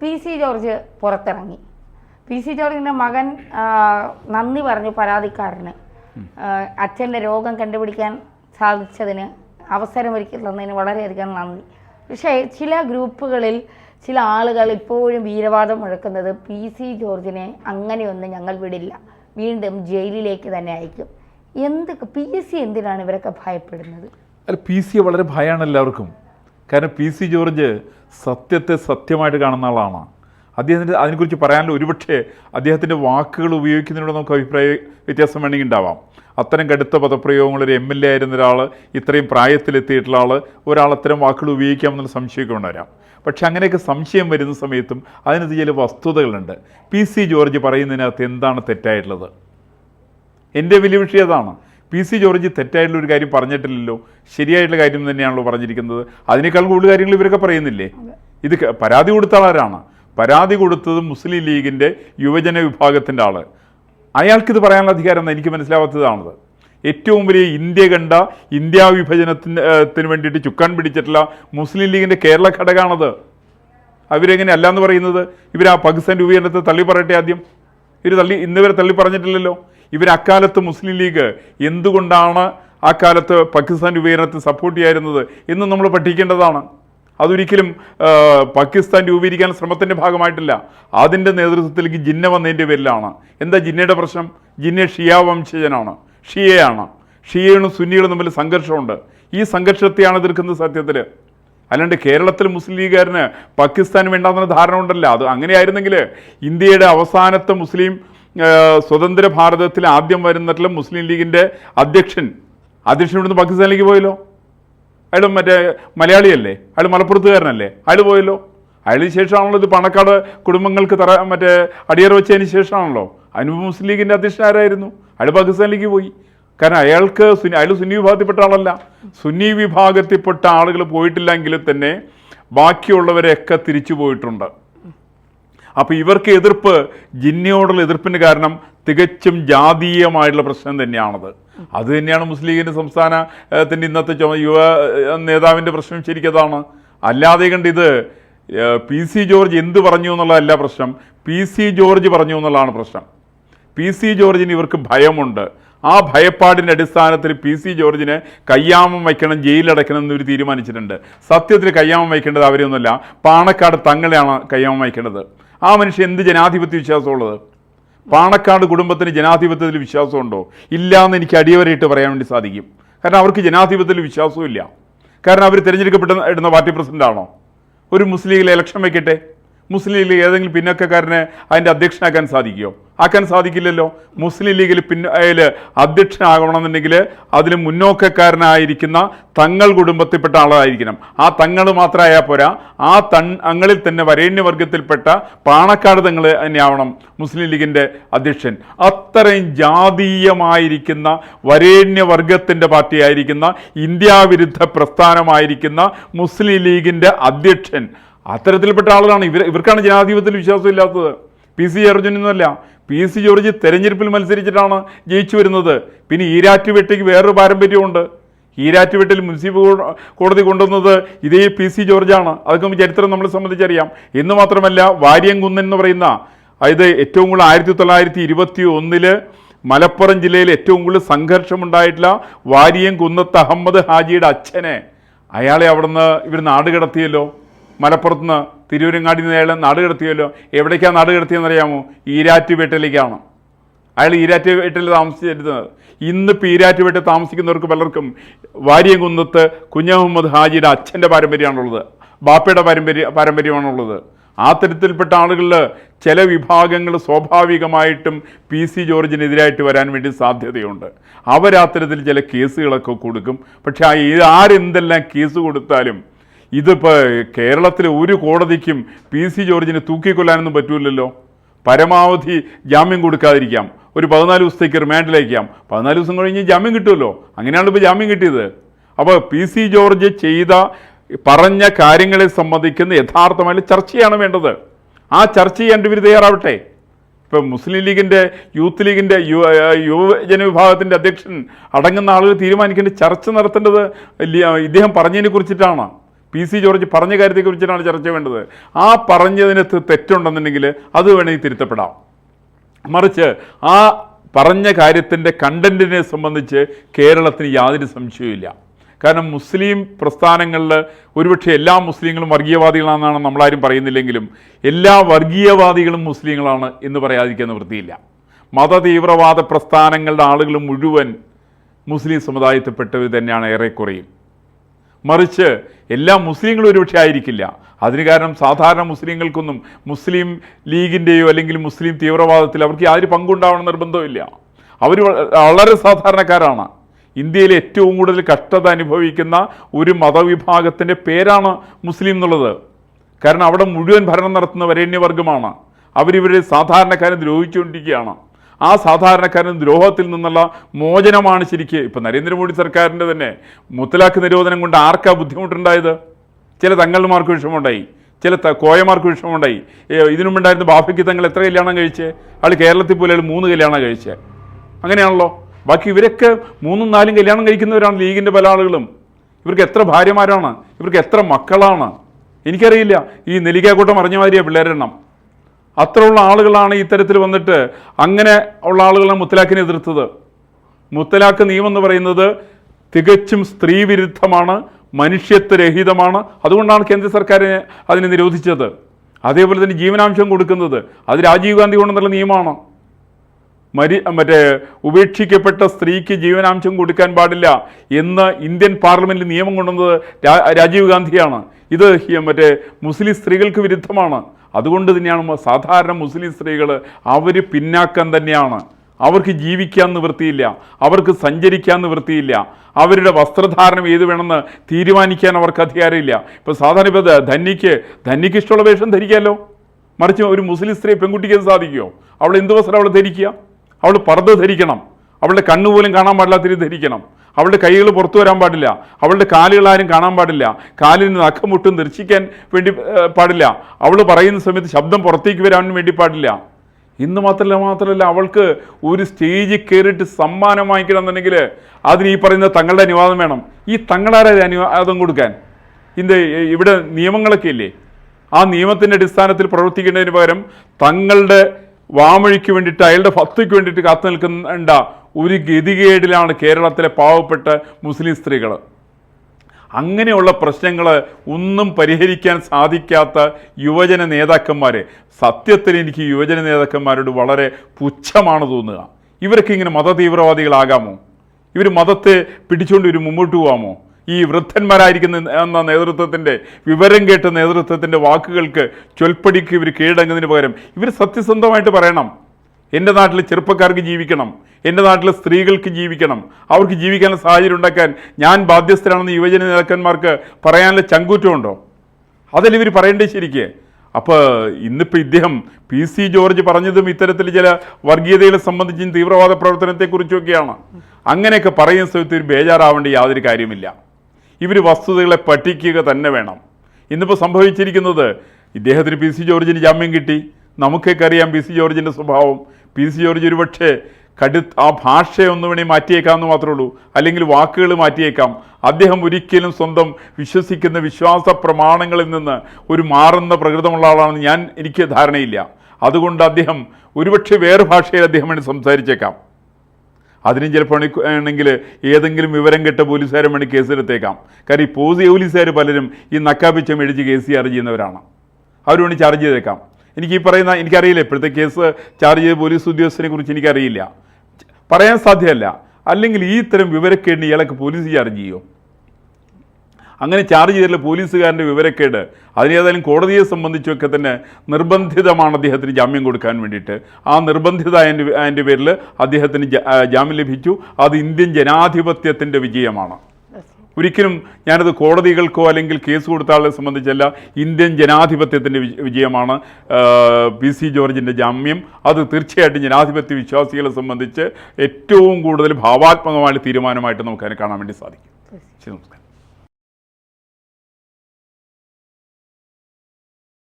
P C George പുറത്തിറങ്ങി. P C ജോർജിന്റെ മകൻ നന്ദി പറഞ്ഞു പരാതിക്കാരന്. അച്ഛന്റെ രോഗം കണ്ടുപിടിക്കാൻ സാധിച്ചതിന് അവസരമൊരുക്കി തന്നതിന് വളരെയധികം നന്ദി. പക്ഷേ ചില ഗ്രൂപ്പുകളിൽ ചില ആളുകൾ ഇപ്പോഴും വീരവാദം മുഴക്കുന്നത് പി സി ജോർജിനെ അങ്ങനെയൊന്നും ഞങ്ങൾ വിടില്ല. വീണ്ടും ജയിലിലേക്ക് തന്നെ അയക്കും. എന്തൊക്കെ പി എസ് സി എന്തിനാണ് ഇവരൊക്കെ ഭയപ്പെടുന്നത്? അല്ല പി സി വളരെ ഭയമാണ് എല്ലാവർക്കും. കാരണം പി സി ജോർജ് സത്യത്തെ സത്യമായിട്ട് കാണുന്ന ആളാണ്. അദ്ദേഹത്തിന്റെ അതിനെക്കുറിച്ച് പറയാനുള്ള ഒരുപക്ഷെ അദ്ദേഹത്തിന്റെ വാക്കുകൾ ഉപയോഗിക്കുന്നതിനോട് നമുക്ക് അഭിപ്രായ വ്യത്യാസം വേണമെങ്കിൽ ഉണ്ടാവാം അത്തരം കടുത്ത പദപ്രയോഗങ്ങൾ ഒരു എം എൽ എ ആയിരുന്ന ഒരാൾ ഇത്രയും പ്രായത്തിലെത്തിയിട്ടുള്ള ആൾ ഒരാൾ അത്തരം വാക്കുകൾ ഉപയോഗിക്കാമെന്നുള്ള സംശയമൊക്കെ ഉണ്ടാവാം പക്ഷേ അങ്ങനെയൊക്കെ സംശയം വരുന്ന സമയത്തും അതിനകത്ത് ചില വസ്തുതകളുണ്ട്. പി സി ജോർജ് പറയുന്നതിനകത്ത് എന്താണ് തെറ്റായിട്ടുള്ളത്? എന്റെ വലിയ വിഷയം അതാണ്. പി സി ജോർജ് തെറ്റായിട്ടുള്ള ഒരു കാര്യം പറഞ്ഞിട്ടില്ലല്ലോ. ശരിയായിട്ടുള്ള കാര്യം തന്നെയാണല്ലോ പറഞ്ഞിരിക്കുന്നത്. അതിനേക്കാൾ കൂടുതൽ കാര്യങ്ങൾ ഇവരൊക്കെ പറയുന്നില്ലേ? ഇത് പരാതി കൊടുത്ത ആളാരാണ്? പരാതി കൊടുത്തത് മുസ്ലിം ലീഗിന്റെ യുവജന വിഭാഗത്തിന്റെ ആൾ അയാൾക്കിത് പറയാനുള്ള അധികാരം എന്ന് എനിക്ക് മനസ്സിലാവാത്തതാണത്. ഏറ്റവും വലിയ ഇന്ത്യ കണ്ട ഇന്ത്യ വിഭജനത്തിന് വേണ്ടിയിട്ട് ചുക്കാൻ പിടിച്ചിട്ടുള്ള മുസ്ലിം ലീഗിന്റെ കേരള ഘടകമാണത്. അവരെങ്ങനെ അല്ലാന്ന് പറയുന്നത്? ഇവർ ആ പാകിസ്ഥാൻ രൂപീകരണത്തെ തള്ളി പറയട്ടെ ആദ്യം. ഇവർ തള്ളി ഇന്നിവരെ തള്ളി പറഞ്ഞിട്ടില്ലല്ലോ. ഇവർ അക്കാലത്ത് മുസ്ലിം ലീഗ് എന്തുകൊണ്ടാണ് ആ കാലത്ത് പാകിസ്ഥാൻ രൂപീകരണത്തെ സപ്പോർട്ട് ചെയ്യായിരുന്നത് എന്ന് നമ്മൾ പഠിക്കേണ്ടതാണ്. അതൊരിക്കലും പാകിസ്ഥാൻ രൂപീകരിക്കാൻ ശ്രമത്തിന്റെ ഭാഗമായിട്ടില്ല. അതിന്റെ നേതൃത്വത്തിലേക്ക് ജിന്ന വന്നതിന്റെ പേരിലാണ്. എന്താ ജിന്നയുടെ പ്രശ്നം? ജിന്ന ഷിയ വംശജനാണ്. ഷിയയാണ്. ഷിയയും സുന്നികളും തമ്മിൽ സംഘർഷമുണ്ട്. ഈ സംഘർഷത്തെയാണ് എതിർക്കുന്നത് സത്യത്തിൽ അല്ലാണ്ട് കേരളത്തിൽ മുസ്ലിം ലീഗുകാരന് പാകിസ്ഥാൻ വേണ്ടാന്ന ധാരണ ഉണ്ടല്ലോ. അത് അങ്ങനെയായിരുന്നെങ്കിൽ ഇന്ത്യയുടെ അവസാനത്തെ മുസ്ലിം സ്വതന്ത്ര ഭാരതത്തിൽ ആദ്യം വരുന്നിട്ടുള്ള മുസ്ലിം ലീഗിന്റെ അധ്യക്ഷൻ. അധ്യക്ഷൻ ഇവിടുന്ന് പാകിസ്ഥാനിലേക്ക് പോയല്ലോ. അയാൾ മറ്റേ മലയാളിയല്ലേ? അയാൾ മലപ്പുറത്തുകാരനല്ലേ? അയാൾ പോയല്ലോ. അയാളിന് ശേഷമാണല്ലോ ഇത് പണക്കാട് കുടുംബങ്ങൾക്ക് തറ മറ്റേ അടിയറ വെച്ചതിന് ശേഷമാണല്ലോ. അതിന് മുസ്ലിം ലീഗിന്റെ അധ്യക്ഷൻ ആരായിരുന്നു? അയാൾ പാകിസ്ഥാനിലേക്ക് പോയി. കാരണം അയാൾക്ക് സുന്നി അയാൾ സുന്നി വിഭാഗത്തിൽപ്പെട്ട ആളല്ല. സുന്നി വിഭാഗത്തിൽപ്പെട്ട ആളുകൾ പോയിട്ടില്ലെങ്കിൽ തന്നെ ബാക്കിയുള്ളവരെയൊക്കെ തിരിച്ചു പോയിട്ടുണ്ട്. അപ്പോൾ ഇവർക്ക് എതിർപ്പ് ജിന്നയോടുള്ള എതിർപ്പിന് കാരണം തികച്ചും ജാതീയമായിട്ടുള്ള പ്രശ്നം തന്നെയാണത്. അത് തന്നെയാണ് മുസ്ലിം ലീഗിന്റെ സംസ്ഥാനത്തിന്റെ ഇന്നത്തെ ചുമ യുവ നേതാവിന്റെ പ്രശ്നം ശരിക്കതാണ്. അല്ലാതെ കണ്ട് ഇത് പി സി ജോർജ് എന്ത് പറഞ്ഞു എന്നുള്ളതല്ല പ്രശ്നം. പി സി ജോർജ് പറഞ്ഞു എന്നുള്ളതാണ് പ്രശ്നം. പി സി ജോർജിന് ഇവർക്ക് ഭയമുണ്ട്. ആ ഭയപ്പാടിന്റെ അടിസ്ഥാനത്തിൽ പി സി ജോർജിന് കയ്യാമം വയ്ക്കണം ജയിലടയ്ക്കണം എന്ന് തീരുമാനിച്ചിട്ടുണ്ട്. സത്യത്തിൽ കയ്യാമം വയ്ക്കേണ്ടത് അവരെയൊന്നുമല്ല. പാണക്കാട് തങ്ങളെയാണ് കയ്യാമം വയ്ക്കേണ്ടത്. ആ മനുഷ്യൻ എന്ത് ജനാധിപത്യ വിശ്വാസമുള്ളത്? പാണക്കാട് കുടുംബത്തിന് ജനാധിപത്യത്തിൽ വിശ്വാസമുണ്ടോ? ഇല്ല എന്ന് എനിക്ക് അടിയവരായിട്ട് പറയാൻ വേണ്ടി സാധിക്കും. കാരണം അവർക്ക് ജനാധിപത്യത്തിൽ വിശ്വാസവും ഇല്ല കാരണം അവർ തിരഞ്ഞെടുക്കപ്പെട്ട ഇടുന്ന പാർട്ടി പ്രസിഡന്റാണോ? ഒരു മുസ്ലിം ലീഗിൽ ഇലക്ഷൻ വയ്ക്കട്ടെ മുസ്ലിം ലീഗ് ഏതെങ്കിലും പിന്നോക്കക്കാരനെ അതിന്റെ അധ്യക്ഷനാക്കാൻ സാധിക്കുമോ? ആക്കാൻ സാധിക്കില്ലല്ലോ. മുസ്ലിം ലീഗിൽ പിന്നെ അതിൽ അധ്യക്ഷനാകണമെന്നുണ്ടെങ്കിൽ അതിൽ മുന്നോക്കക്കാരനായിരിക്കുന്ന തങ്ങൾ കുടുംബത്തിൽപ്പെട്ട ആളായിരിക്കണം. ആ തങ്ങൾ മാത്രമായാൽ പോരാ. ആ തങ്ങളിൽ തന്നെ വരേണ്യവർഗത്തിൽപ്പെട്ട പാണക്കാട് തങ്ങൾ തന്നെയാവണം മുസ്ലിം ലീഗിന്റെ അധ്യക്ഷൻ. അത്രയും ജാതീയമായിരിക്കുന്ന വരേണ്യവർഗത്തിന്റെ പാർട്ടിയായിരിക്കുന്ന ഇന്ത്യാവിരുദ്ധ പ്രസ്ഥാനമായിരിക്കുന്ന മുസ്ലിം ലീഗിന്റെ അധ്യക്ഷൻ. അത്തരത്തിൽപ്പെട്ട ആളുകളാണ്. ഇവർ ഇവർക്കാണ് ജനാധിപത്യത്തിൽ വിശ്വാസമില്ലാത്തത്. പി സി ജോർജിനൊന്നുമല്ല പി സി ജോർജ് തെരഞ്ഞെടുപ്പിൽ മത്സരിച്ചിട്ടാണ് ജയിച്ചു വരുന്നത്. പിന്നെ ഈരാറ്റുപേട്ടയ്ക്ക് വേറൊരു പാരമ്പര്യമുണ്ട്. ഈരാറ്റുപേട്ടയിൽ മുനിസിപ്പൽ കോടതി കൊണ്ടുവന്നത് ഇതേ പി സി ജോർജാണ്. അതൊക്കെ ചരിത്രം നമ്മളെ സംബന്ധിച്ചറിയാം. എന്ന് മാത്രമല്ല വാര്യംകുന്നൻ എന്ന് പറയുന്ന അതായത് ഏറ്റവും കൂടുതൽ ആയിരത്തി തൊള്ളായിരത്തി ഇരുപത്തി ഒന്നിൽ മലപ്പുറം ജില്ലയിൽ ഏറ്റവും കൂടുതൽ സംഘർഷമുണ്ടായിട്ടുള്ള വാരിയം കുന്നത്ത് അഹമ്മദ് ഹാജിയുടെ അച്ഛനെ. അയാളെ അവിടുന്ന് ഇവർ നാട് കടത്തിയല്ലോ മലപ്പുറത്തുനിന്ന് തിരൂരങ്ങാടി അയാൾ നാട് കിടത്തിയല്ലോ എവിടേക്കാണ് നാട് കിടത്തിയെന്ന് അറിയാമോ ഈരാറ്റുപേട്ടയിലേക്കാണ് അയാൾ ഈരാറ്റുപേട്ടയിൽ താമസിച്ചിരുന്നത്. ഇന്നിപ്പോൾ ഈരാറ്റുപേട്ട താമസിക്കുന്നവർക്ക് പലർക്കും വാര്യംകുന്നത്ത് കുഞ്ഞഹമ്മദ് ഹാജിയുടെ അച്ഛന്റെ പാരമ്പര്യമാണുള്ളത് ബാപ്പയുടെ പാരമ്പര്യ പാരമ്പര്യമാണുള്ളത്. ആ തരത്തിൽപ്പെട്ട ആളുകളിൽ ചില വിഭാഗങ്ങൾ സ്വാഭാവികമായിട്ടും പി സി ജോർജിനെതിരായിട്ട് വരാൻ വേണ്ടി സാധ്യതയുണ്ട്. അവരാത്തരത്തിൽ ചില കേസുകളൊക്കെ കൊടുക്കും. പക്ഷേ ആരെന്തെല്ലാം കേസ് കൊടുത്താലും ഇതിപ്പോൾ കേരളത്തിലെ ഒരു കോടതിക്കും പി സി ജോർജിനെ തൂക്കിക്കൊല്ലാനൊന്നും പറ്റൂലല്ലോ. പരമാവധി ജാമ്യം കൊടുക്കാതിരിക്കാം. ഒരു പതിനാല് ദിവസത്തേക്ക് റിമാൻഡിലേക്കാം പതിനാല് ദിവസം കഴിഞ്ഞ് ജാമ്യം കിട്ടുമല്ലോ. അങ്ങനെയാണ് ഇപ്പോൾ ജാമ്യം കിട്ടിയത്. അപ്പോൾ പി സി ജോർജ് ചെയ്ത പറഞ്ഞ കാര്യങ്ങളെ സംബന്ധിക്കുന്ന യഥാർത്ഥമായിട്ട് ചർച്ചയാണ് വേണ്ടത്. ആ ചർച്ച ചെയ്യാൻ ഇവർ തയ്യാറാവട്ടെ. ഇപ്പം മുസ്ലിം ലീഗിന്റെ യൂത്ത് ലീഗിന്റെ യു യുവജന വിഭാഗത്തിന്റെ അധ്യക്ഷൻ അടങ്ങുന്ന ആളുകൾ തീരുമാനിക്കേണ്ട ചർച്ച നടത്തേണ്ടത് ഇദ്ദേഹം പറഞ്ഞതിനെ കുറിച്ചിട്ടാണ്. പി സി ജോർജ് പറഞ്ഞ കാര്യത്തെക്കുറിച്ചാണ് ചർച്ച വേണ്ടത്. ആ പറഞ്ഞതിന് തെറ്റുണ്ടെന്നുണ്ടെങ്കിൽ അത് വേണമെങ്കിൽ തിരുത്തപ്പെടാം. മറിച്ച് ആ പറഞ്ഞ കാര്യത്തിന്റെ കണ്ടന്റിനെ സംബന്ധിച്ച് കേരളത്തിന് യാതൊരു സംശയവുമില്ല. കാരണം മുസ്ലിം പ്രസ്ഥാനങ്ങളിൽ ഒരുപക്ഷെ എല്ലാ മുസ്ലിങ്ങളും വർഗീയവാദികളാണെന്നാണ് നമ്മളാരും പറയുന്നില്ലെങ്കിലും എല്ലാ വർഗീയവാദികളും മുസ്ലിങ്ങളാണ് എന്ന് പറയാതിരിക്കാൻ വൃത്തിയില്ല മതതീവ്രവാദ പ്രസ്ഥാനങ്ങളുടെ ആളുകൾ മുഴുവൻ മുസ്ലിം സമുദായത്തിൽപ്പെട്ടവർ തന്നെയാണ് ഏറെക്കുറയും. മറിച്ച് എല്ലാ മുസ്ലിങ്ങളും ഒരുപക്ഷെ ആയിരിക്കില്ല. അതിന് കാരണം സാധാരണ മുസ്ലിങ്ങൾക്കൊന്നും മുസ്ലിം ലീഗിന്റെയോ അല്ലെങ്കിൽ മുസ്ലിം തീവ്രവാദത്തിൽ അവർക്ക് യാതൊരു പങ്കുണ്ടാവണം നിർബന്ധമില്ല അവർ വളരെ സാധാരണക്കാരാണ്. ഇന്ത്യയിൽ ഏറ്റവും കൂടുതൽ കഷ്ടത അനുഭവിക്കുന്ന ഒരു മതവിഭാഗത്തിന്റെ പേരാണ് മുസ്ലിം എന്നുള്ളത്. കാരണം അവിടെ മുഴുവൻ ഭരണം നടത്തുന്ന വരേണ്യവർഗമാണ് അവരിവരെ സാധാരണക്കാരെ ദ്രോഹിച്ചുകൊണ്ടിരിക്കുകയാണ്. ആ സാധാരണക്കാരൻ ദ്രോഹത്തിൽ നിന്നുള്ള മോചനമാണ് ശരിക്ക്. ഇപ്പം നരേന്ദ്രമോദി സർക്കാരിന്റെ തന്നെ മുത്തലാഖ് നിരോധനം കൊണ്ട് ആർക്കാ ബുദ്ധിമുട്ടുണ്ടായത്? ചില തങ്ങൾമാർക്ക് വിഷമമുണ്ടായി ചില കോയമാർക്ക് വിഷമമുണ്ടായി. ഇതിനുമുണ്ടായിരുന്ന ബാഫയ്ക്ക് തങ്ങൾ എത്ര കല്യാണം കഴിച്ചേ? ആൾ കേരളത്തിൽ പോലെ മൂന്ന് കല്യാണം കഴിച്ചേ. അങ്ങനെയാണല്ലോ. ബാക്കി ഇവരൊക്കെ മൂന്നും നാലും കല്യാണം കഴിക്കുന്നവരാണ് ലീഗിന്റെ പല ആളുകളും. ഇവർക്ക് എത്ര ഭാര്യമാരാണ്? ഇവർക്ക് എത്ര മക്കളാണ്? എനിക്കറിയില്ല. ഈ നെല്ലിക്കാക്കൂട്ടം അറിഞ്ഞ മാതിരിയാണ് പിള്ളേരുടെ എണ്ണം അത്രയുള്ള ആളുകളാണ് ഇത്തരത്തിൽ വന്നിട്ട് അങ്ങനെ ഉള്ള ആളുകളാണ് മുത്തലാഖിനെ എതിർത്തത്. മുത്തലാഖ് നിയമം എന്ന് പറയുന്നത് തികച്ചും സ്ത്രീ വിരുദ്ധമാണ് മനുഷ്യത്വരഹിതമാണ് അതുകൊണ്ടാണ് കേന്ദ്ര സർക്കാർ അതിനെ നിരോധിച്ചത്. അതേപോലെ തന്നെ ജീവനാംശം കൊടുക്കുന്നത്. അത് രാജീവ് ഗാന്ധി കൊണ്ടുവന്നുള്ള നിയമമാണ്. മരി മറ്റേ ഉപേക്ഷിക്കപ്പെട്ട സ്ത്രീക്ക് ജീവനാംശം കൊടുക്കാൻ പാടില്ല എന്ന് ഇന്ത്യൻ പാർലമെന്റിൽ നിയമം കൊണ്ടുവന്നത് രാജീവ് ഗാന്ധിയാണ്. ഇത് മറ്റേ മുസ്ലിം സ്ത്രീകൾക്ക് വിരുദ്ധമാണ്. അതുകൊണ്ട് തന്നെയാണ് സാധാരണ മുസ്ലിം സ്ത്രീകൾ അവർ പിന്നാക്കം തന്നെയാണ്. അവർക്ക് ജീവിക്കാൻ നിവൃത്തിയില്ല. അവർക്ക് സഞ്ചരിക്കാൻ നിവൃത്തിയില്ല. അവരുടെ വസ്ത്രധാരണം ഏത് വേണമെന്ന് തീരുമാനിക്കാൻ അവർക്ക് അധികാരമില്ല. ഇപ്പോൾ സാധാരണ ഇപ്പോൾ ധന്യക്ക് ധന്യയ്ക്ക് ഇഷ്ടമുള്ള വേഷം ധരിക്കാമല്ലോ മറിച്ച് ഒരു മുസ്ലിം സ്ത്രീ പെൺകുട്ടിക്ക് സാധിക്കുമോ അവൾ എന്ത് വസ്ത്രം അവൾ ധരിക്കുക? അവൾ പർദ്ദ ധരിക്കണം. അവളുടെ കണ്ണു പോലും കാണാൻ പാടില്ലാത്ത രീതി ധരിക്കണം. അവളുടെ കൈകൾ പുറത്തു വരാൻ പാടില്ല. അവളുടെ കാലുകൾ ആരും കാണാൻ പാടില്ല. കാലിൽ കാലിന് അക്കമുട്ടും ദർശിക്കാൻ വേണ്ടി പാടില്ല. അവൾ പറയുന്ന സമയത്ത് ശബ്ദം പുറത്തേക്ക് വരാൻ വേണ്ടി പാടില്ല. ഇന്ന് മാത്രമല്ല മാത്രമല്ല അവൾക്ക് ഒരു സ്റ്റേജിൽ കയറിയിട്ട് സമ്മാനം വാങ്ങിക്കണം എന്നുണ്ടെങ്കിൽ അതിന് ഈ പറയുന്ന തങ്ങളുടെ അനുവാദം വേണം. ഈ തങ്ങളാരെ അനുവാദം കൊടുക്കാൻ? ഇന്ന് ഇവിടെ നിയമങ്ങളൊക്കെ ഇല്ലേ? ആ നിയമത്തിന്റെ അടിസ്ഥാനത്തിൽ പ്രവർത്തിക്കേണ്ടതിന് പകരം തങ്ങളുടെ വാമൊഴിക്ക് വേണ്ടിയിട്ട് അയാളുടെ ഭക്തിക്ക് വേണ്ടിയിട്ട് കാത്തു നിൽക്കേണ്ട ഒരു ഗതികേടിലാണ് കേരളത്തിലെ പാവപ്പെട്ട മുസ്ലിം സ്ത്രീകൾ. അങ്ങനെയുള്ള പ്രശ്നങ്ങൾ ഒന്നും പരിഹരിക്കാൻ സാധിക്കാത്ത യുവജന നേതാക്കന്മാരെ. സത്യത്തിൽ എനിക്ക് യുവജന നേതാക്കന്മാരോട് വളരെ പുച്ഛമാണ് തോന്നുക. ഇവർക്ക് ഇങ്ങനെ മതതീവ്രവാദികളാകാമോ? ഇവർ മതത്തെ പിടിച്ചുകൊണ്ട് ഇവർ മുമ്പോട്ട് പോകാമോ? ഈ വൃദ്ധന്മാരായിരിക്കുന്ന എന്ന നേതൃത്വത്തിന്റെ വിവരം കേട്ട നേതൃത്വത്തിന്റെ വാക്കുകൾക്ക് ചൊൽപ്പടിക്ക് ഇവർ കീഴടങ്ങുന്നതിന് പകരം ഇവർ സത്യസന്ധമായിട്ട് പറയണം. എന്റെ നാട്ടിൽ ചെറുപ്പക്കാർക്ക് ജീവിക്കണം. എന്റെ നാട്ടിൽ സ്ത്രീകൾക്ക് ജീവിക്കണം. അവർക്ക് ജീവിക്കാനുള്ള സാഹചര്യം ഉണ്ടാക്കാൻ ഞാൻ ബാധ്യസ്ഥരാണെന്ന് യുവജന നേതാക്കന്മാർക്ക് പറയാനുള്ള ചങ്കൂറ്റമുണ്ടോ? അതല്ല ഇവർ പറയേണ്ടത് ശരിക്ക്. അപ്പോൾ ഇന്നിപ്പോൾ ഇദ്ദേഹം പി സി ജോർജ് പറഞ്ഞതും ഇത്തരത്തിൽ ചില വർഗീയതകളെ സംബന്ധിച്ചും തീവ്രവാദ പ്രവർത്തനത്തെക്കുറിച്ചൊക്കെയാണ്. അങ്ങനെയൊക്കെ പറയുന്ന സ്ഥലത്ത് ഒരു ബേജാറാവേണ്ട യാതൊരു കാര്യമില്ല ഇവർ വസ്തുതകളെ പഠിക്കുക തന്നെ വേണം. ഇന്നിപ്പോൾ സംഭവിച്ചിരിക്കുന്നത് ഇദ്ദേഹത്തിന് പി സി ജോർജിന് ജാമ്യം കിട്ടി. നമുക്കൊക്കെ അറിയാം പി സി ജോർജിന്റെ സ്വഭാവം. പി സി ജോർജ് ഒരുപക്ഷെ കടു ആ ഭാഷയൊന്നു വേണേൽ മാറ്റിയേക്കാമെന്ന് മാത്രമേ ഉള്ളൂ. അല്ലെങ്കിൽ വാക്കുകൾ മാറ്റിയേക്കാം. അദ്ദേഹം ഒരിക്കലും സ്വന്തം വിശ്വസിക്കുന്ന വിശ്വാസ പ്രമാണങ്ങളിൽ നിന്ന് ഒരു മാറുന്ന പ്രകൃതമുള്ള ആളാണെന്ന് ഞാൻ എനിക്ക് ധാരണയില്ല. അതുകൊണ്ട് അദ്ദേഹം ഒരുപക്ഷെ വേറെ ഭാഷയിൽ അദ്ദേഹം സംസാരിച്ചേക്കാം. അതിനും ചിലപ്പോൾ ആണെങ്കിൽ ഏതെങ്കിലും വിവരം കെട്ട പോലീസുകാരും വേണ്ടി കേസെടുത്തേക്കാം. കാര്യം പോസി പോലീസുകാർ പലരും ഈ നക്കാപിച്ച മേടിച്ച് കേസ് ചാർജ് ചെയ്യുന്നവരാണ്. അവർ വേണ്ടി ചാർജ് ചെയ്തേക്കാം. എനിക്ക് ഈ പറയുന്ന എനിക്കറിയില്ല ഇപ്പോഴത്തെ കേസ് ചാർജ് ചെയ്ത പോലീസ് ഉദ്യോഗസ്ഥനെ കുറിച്ച് എനിക്കറിയില്ല. പറയാൻ സാധ്യമല്ല അല്ലെങ്കിൽ ഈ ഇത്തരം വിവരക്കേടിന് ഇയാളൊക്കെ പോലീസ് ചാർജ് ചെയ്യുമോ അങ്ങനെ ചാർജ് ചെയ്തിട്ടുള്ള പോലീസുകാരന്റെ വിവരക്കേട് അതിനേതായാലും കോടതിയെ സംബന്ധിച്ചൊക്കെ തന്നെ നിർബന്ധിതമാണ് അദ്ദേഹത്തിന് ജാമ്യം കൊടുക്കാൻ വേണ്ടിയിട്ട്. ആ നിർബന്ധിത അതിന്റെ അതിന്റെ പേരിൽ അദ്ദേഹത്തിന് ജാമ്യം ലഭിച്ചു. അത് ഇന്ത്യൻ ജനാധിപത്യത്തിന്റെ വിജയമാണ്. ഒരിക്കലും ഞാനത് കോടതികൾക്കോ അല്ലെങ്കിൽ കേസ് കൊടുത്ത ആളെ സംബന്ധിച്ചല്ല ഇന്ത്യൻ ജനാധിപത്യത്തിന്റെ വിജയമാണ്. പി സി ജോർജിന്റെ ജാമ്യം. അത് തീർച്ചയായിട്ടും ജനാധിപത്യ വിശ്വാസികളെ സംബന്ധിച്ച് ഏറ്റവും കൂടുതൽ ഭാവാത്മകമായ തീരുമാനമായിട്ട് നമുക്ക് അതിനെ കാണാൻ വേണ്ടി സാധിക്കും. ശരി നമസ്കാരം.